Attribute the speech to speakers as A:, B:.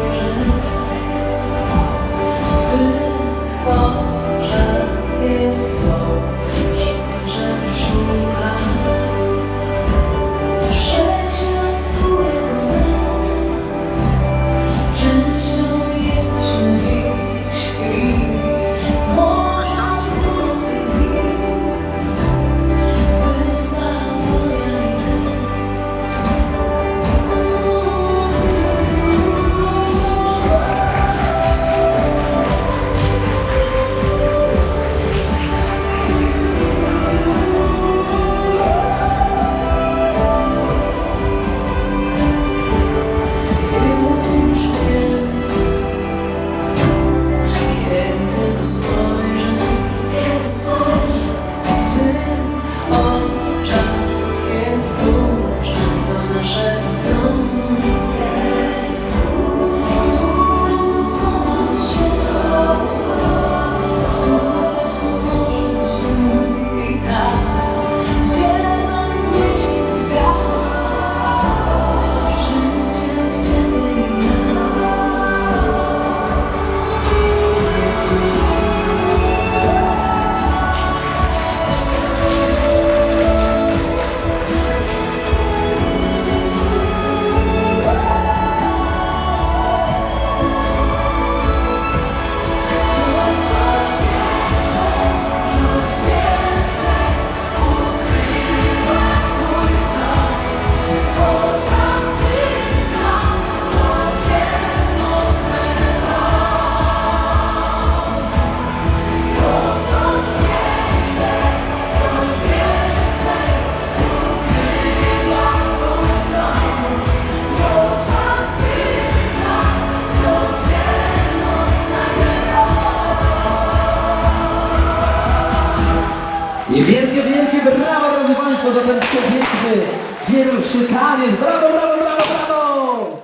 A: explosion. I wielkie, wielkie brawa, drodzy Państwo, za ten przepiękny pierwszy taniec. Brawo, brawo, brawo, brawo!